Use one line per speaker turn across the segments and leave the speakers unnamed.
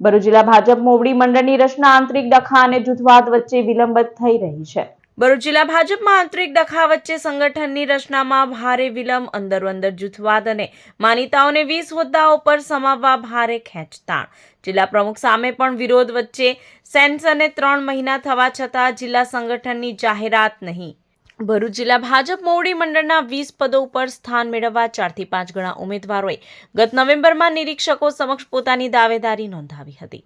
ભરૂચ જિલ્લા ભાજપ મોવડી મંડળની રચના આંતરિક ડખા અને જૂથવાદ વચ્ચે વિલંબ થઈ રહી છે. ભરૂચ જિલ્લા ભાજપમાં આંતરિક ડખા વચ્ચે સંગઠનની રચનામાં ભારે વિલંબ અંદરો અંદર જૂથવાદ અને માનીતાઓને વીસ હોદ્દાઓ પર સમાવવા ભારે ખેંચતાણ જિલ્લા પ્રમુખ સામે પણ વિરોધ વચ્ચે સેન્સરને ત્રણ મહિના થવા છતાં જિલ્લા સંગઠનની જાહેરાત નહીં. ભરૂચ જિલ્લા ભાજપ મોવડી મંડળના વીસ પદો ઉપર સ્થાન મેળવવા ચારથી પાંચ ગણા ઉમેદવારોએ ગત નવેમ્બરમાં નિરીક્ષકો સમક્ષ પોતાની દાવેદારી નોંધાવી હતી.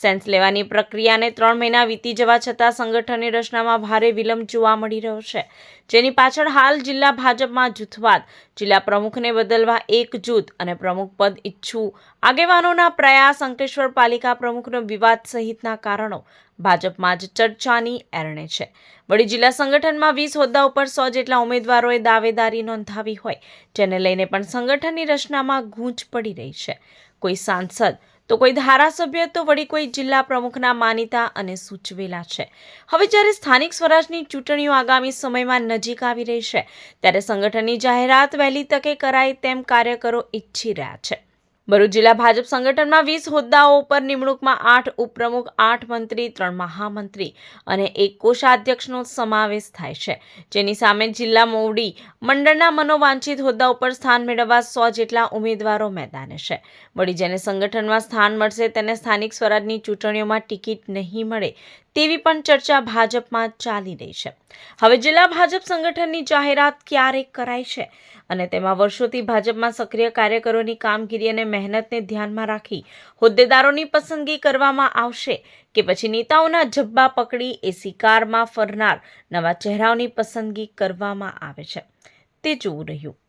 સેન્સ લેવાની પ્રક્રિયાને ત્રણ મહિના વીતી જવા છતાં સંગઠનની રચનામાં ભારે વિલંબ જોવા મળી રહ્યો છે. જેની પાછળ હાલ જિલ્લા ભાજપમાં જૂથવાદ. જિલ્લા પ્રમુખને બદલવા એક જૂથ અને પ્રમુખ પદ ઈચ્છું. આગેવાનોના પ્રયાસ અંકલેશ્વર પાલિકા પ્રમુખનો વિવાદ સહિતના કારણો. ભાજપમાં જ ચર્ચાની એરણે છે. વળી જિલ્લા સંગઠનમાં વીસ હોદ્દા ઉપર સો જેટલા ઉમેદવારોએ દાવેદારી નોંધાવી હોય. જેને લઈને પણ સંગઠનની રચનામાં ગૂંચ પડી રહી છે. કોઈ સાંસદ તો કોઈ ધારાસભ્ય તો વળી કોઈ જિલ્લા પ્રમુખના માનીતા અને સૂચવેલા છે. હવે જ્યારે સ્થાનિક સ્વરાજની ચૂંટણીઓ આગામી સમયમાં નજીક આવી રહી છે, ત્યારે સંગઠનની જાહેરાત વહેલી તકે કરાય તેમ કાર્યકરો ઈચ્છી રહ્યા છે. ભરૂચ જિલ્લા ભાજપ સંગઠનમાં વીસ હોદ્દાઓ ઉપર નિમણૂકમાં આઠ ઉપપ્રમુખ, આઠ મંત્રી, ત્રણ મહામંત્રી અને એક કોષાધ્યક્ષનો સમાવેશ થાય છે. જેની સામે જિલ્લા મોવડી મંડળના મનોવાંછિત હોદ્દા ઉપર સ્થાન મેળવવા સો જેટલા ઉમેદવારો મેદાને છે. વળી જેને સંગઠનમાં સ્થાન મળશે તેને સ્થાનિક સ્વરાજની ચૂંટણીઓમાં ટિકિટ નહીં મળે તેવી પણ ચર્ચા ભાજપમાં ચાલી રહી છે. હવે જિલ્લા ભાજપ સંગઠનની જાહેરાત ક્યારે કરાય છે? અને તેમાં વર્ષોથી ભાજપમાં સક્રિય કાર્યકરોની કામગીરી અને મહેનતને ધ્યાનમાં રાખી હોદ્દેદારોની પસંદગી કરવામાં આવશે કે પછી નેતાઓના જબ્બા પકડી એસી કારમાં ફરનાર નવા ચહેરાઓની પસંદગી કરવામાં આવે છે. તે જોવું રહ્યું.